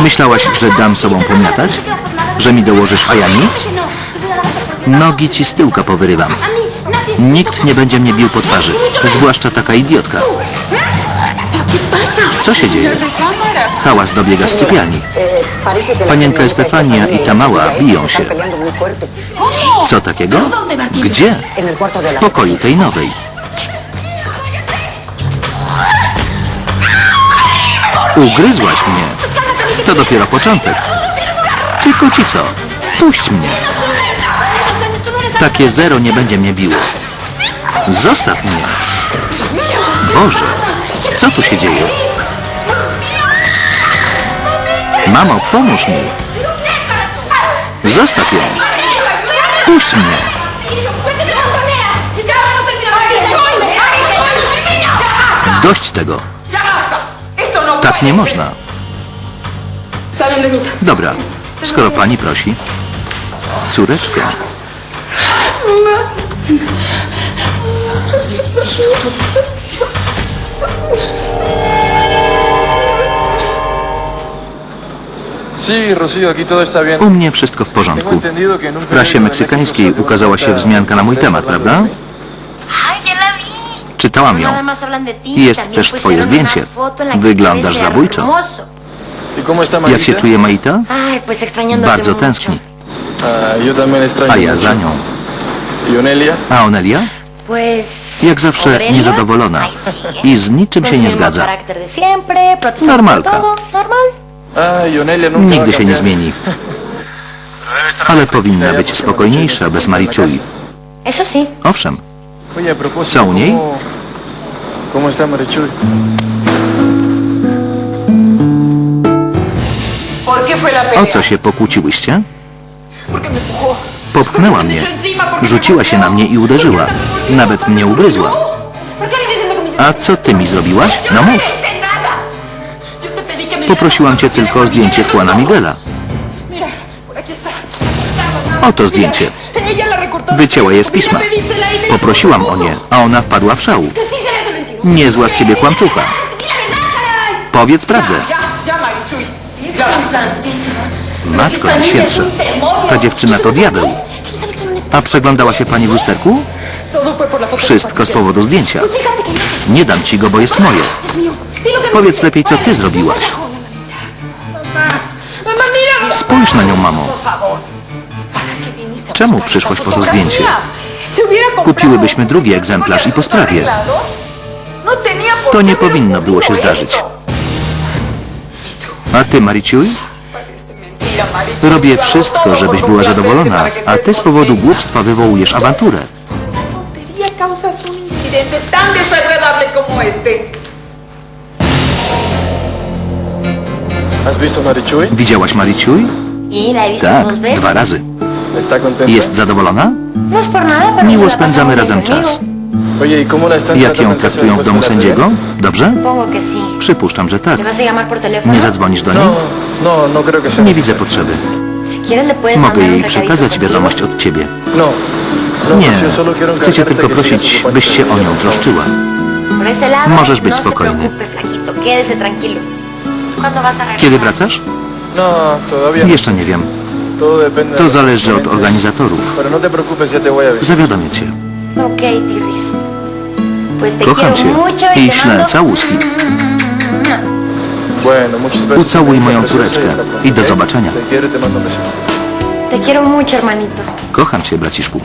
Myślałaś, że dam sobą pomiatać? Że mi dołożysz, a ja nic? Nogi ci z tyłka powyrywam. Nikt nie będzie mnie bił po twarzy, zwłaszcza taka idiotka. Co się dzieje? Hałas dobiega z sypialni. Panienka Estefania i ta mała biją się. Co takiego? Gdzie? W pokoju tej nowej. Ugryzłaś mnie. To dopiero początek. Tylko ci co? Puść mnie. Takie zero nie będzie mnie biło. Zostaw mnie. Boże, co tu się dzieje? Mamo, pomóż mi. Zostaw ją. Puść mnie. Dość tego. Tak nie można. Dobra, skoro pani prosi. Córeczko, u mnie wszystko w porządku. W prasie meksykańskiej ukazała się wzmianka na mój temat, prawda? Czytałam Nada ją. Jest też twoje zdjęcie. Wyglądasz zabójczo. Jak się czuje Maita? Bardzo tęskni. A ja za nią. ¿Y? A Onelia? Jak zawsze niezadowolona. sigue. I z niczym się nie zgadza. Normalka. Nigdy się nie zmieni. Ale powinna być spokojniejsza bez sí. Owszem, Co u niej? O co się pokłóciłyście? Popchnęła mnie. Rzuciła się na mnie i uderzyła. Nawet mnie ugryzła. ¿Por qué le diciendo que me hiciste A co ty mi zrobiłaś? No mów. que me Poprosiłam cię tylko o zdjęcie Juana Miguela. Oto zdjęcie. Wycięła je z pisma. Y Poprosiłam o nie, a ona wpadła w szału. Niezła z ciebie kłamczucha. Powiedz prawdę. Matko Najświętsza. Ta dziewczyna to diabeł. A przeglądała się pani w lusterku? Wszystko z powodu zdjęcia. Nie dam ci go, bo jest moje. Powiedz lepiej, co ty zrobiłaś. Spójrz na nią, mamo. Por favor. ¿Para qué viniste a Czemu przyszłaś po to zdjęcie? Kupiłybyśmy drugi egzemplarz i po sprawie. To nie powinno było się zdarzyć. A ty, Mariciuj? Robię wszystko, żebyś była zadowolona, a ty z powodu głupstwa wywołujesz awanturę. Una tontería causas un incidente tan desagradable como este. ¿Has visto a Marichui? Widziałaś Mariciuj? Tak, dwa razy. ¿Está contenta? Jest zadowolona? No Miło spędzamy razem czas. ¿Y Jak ją traktują w domu sędziego? Dobrze? Przypuszczam, że tak. Nie zadzwonisz do niej? No, no, no creo que sea Nie widzę potrzeby. Mogę jej przekazać wiadomość od ciebie. Nie, chcę cię tylko prosić, byś się o nią troszczyła. Możesz być spokojny. Kiedy wracasz? Jeszcze nie wiem. To zależy od organizatorów. Zawiadomię cię. Ok, Tirris. Pues te Kocham cię mucho y i te ślę mando... całuski. Ucałuj moją y córeczkę i do ¿ok? zobaczenia. Te quiero y te quiero mucho, hermanito. Kocham cię, braciszku.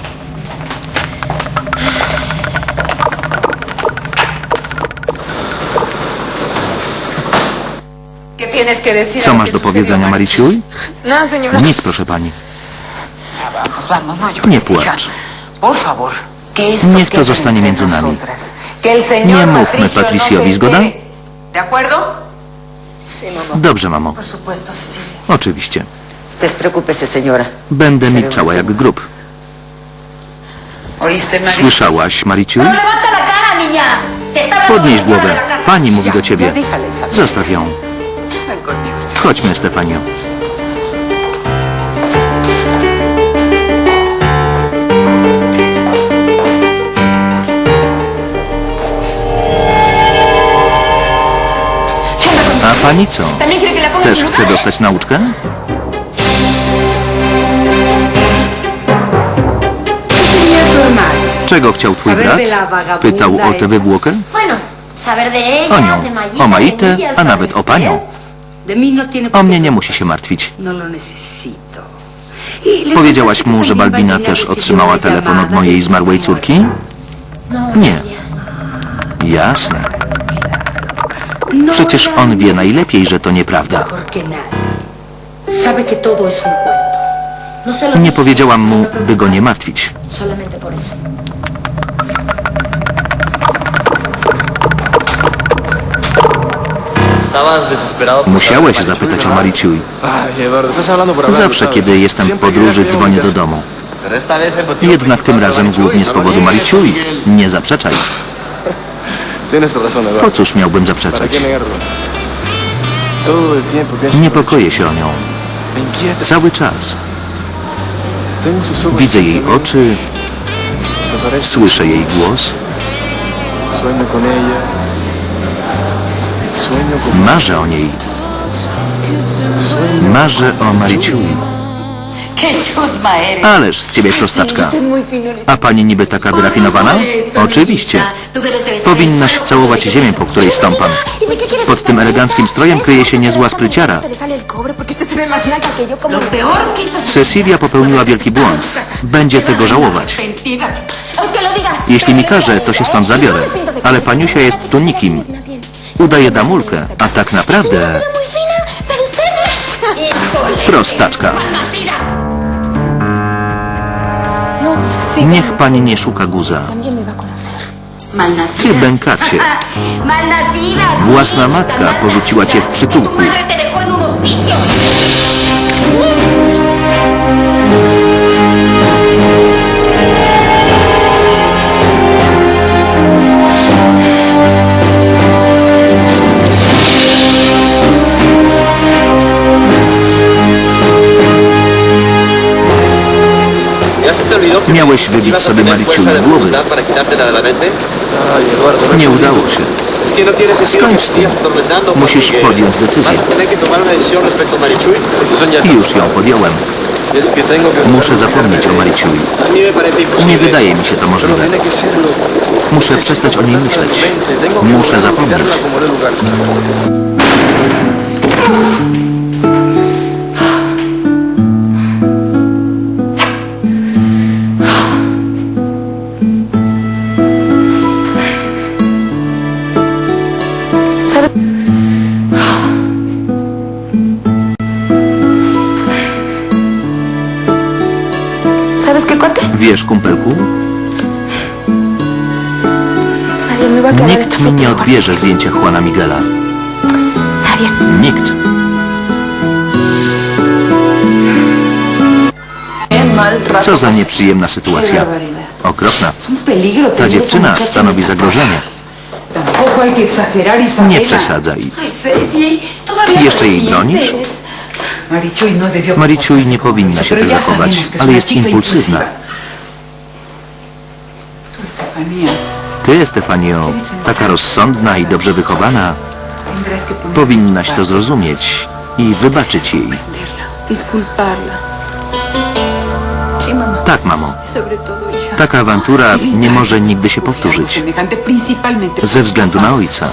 Co masz do powiedzenia? Mariciuj? Señora. Nic, proszę pani. No Nie płacz. Por favor, Niech to zostanie między nami. Nie mówmy Patricio Patriciowi, no zgoda? Dobrze, mamo. Oczywiście. Señora. Będę milczała jak grób. Słyszałaś, hablando Podnieś głowę. Pani mówi do ciebie. Zostaw ją. Chodźmy, Stefanio. Pani co? ¿También quiere que la ponga en Też chce dostać nauczkę? Czego chciał twój brat? Pytał o tę wywłokę? O nią, o Maitę, a nawet o panią. No O mnie nie musi się martwić. No. Y Powiedziałaś mu, że Balbina też otrzymała una telefon od mojej zmarłej córki? No, Nie. Jasne. No Przecież la on wie najlepiej, że to nieprawda. No Nie powiedziałam mu, no by go nie martwić. Musiałeś zapytać o Mariciuj. Zawsze, kiedy jestem w podróży, dzwonię do domu. Jednak tym razem głównie z powodu no Mariciuj. Nie zaprzeczaj. Po cóż miałbym ¿Para zaprzeczać? Niepokoję się o nią. Cały czas. Widzę jej oczy, słyszę jej głos, marzę o niej. Marzę o Mariciuj. Ależ z ciebie prostaczka. A pani niby taka wyrafinowana? Oczywiście. Powinnaś całować ziemię, po której stąpam. Pod tym eleganckim strojem kryje się niezła spryciara. Es Cecilia popełniła wielki błąd. Będzie tego żałować. Jeśli mi każe, to się stąd zabiorę. Ale paniusia jest tu nikim. Udaje damulkę, a tak naprawdę prostaczka. Niech pani nie szuka guza. Ty bękacie. Własna matka porzuciła cię w przytułku. Miałeś wybić sobie fuerza z głowy. Nie udało się. Skończ z tym. Musisz podjąć decyzję. I już ją podjąłem. Muszę zapomnieć o Mariciui. Nie wydaje mi się to możliwe. Muszę przestać o niej myśleć. Muszę zapomnieć. Wiesz, kumpelku, nikt mi nie odbierze zdjęcia Juana Miguela. Nikt. Co za nieprzyjemna sytuacja. Okropna. Ta dziewczyna stanowi zagrożenie. Isabela. Nie przesadzaj. Todavía Jeszcze jej bronisz? Marichuy no Mariciuj nie powinna się tak zachować, ale jest impulsywna. Ty, Stefanio, taka rozsądna i dobrze wychowana, powinnaś to zrozumieć i wybaczyć jej. Tak, mamo. Hija. Taka awantura nie może nigdy się powtórzyć. Ze względu na ojca.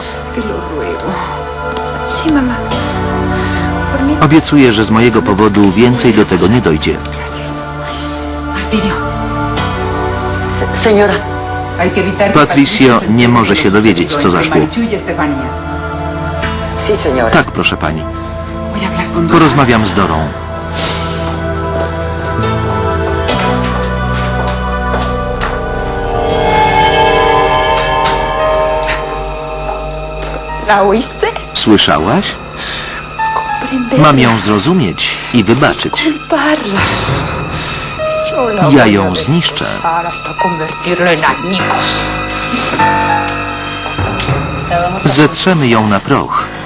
Obiecuję, że z mojego powodu więcej do tego nie dojdzie. Señora, Patricio nie może się dowiedzieć, co zaszło. Tak, proszę pani. Porozmawiam z Dorą. Słyszałaś? Mam ją zrozumieć i wybaczyć. Ja ją zniszczę. Zetrzemy ją na proch.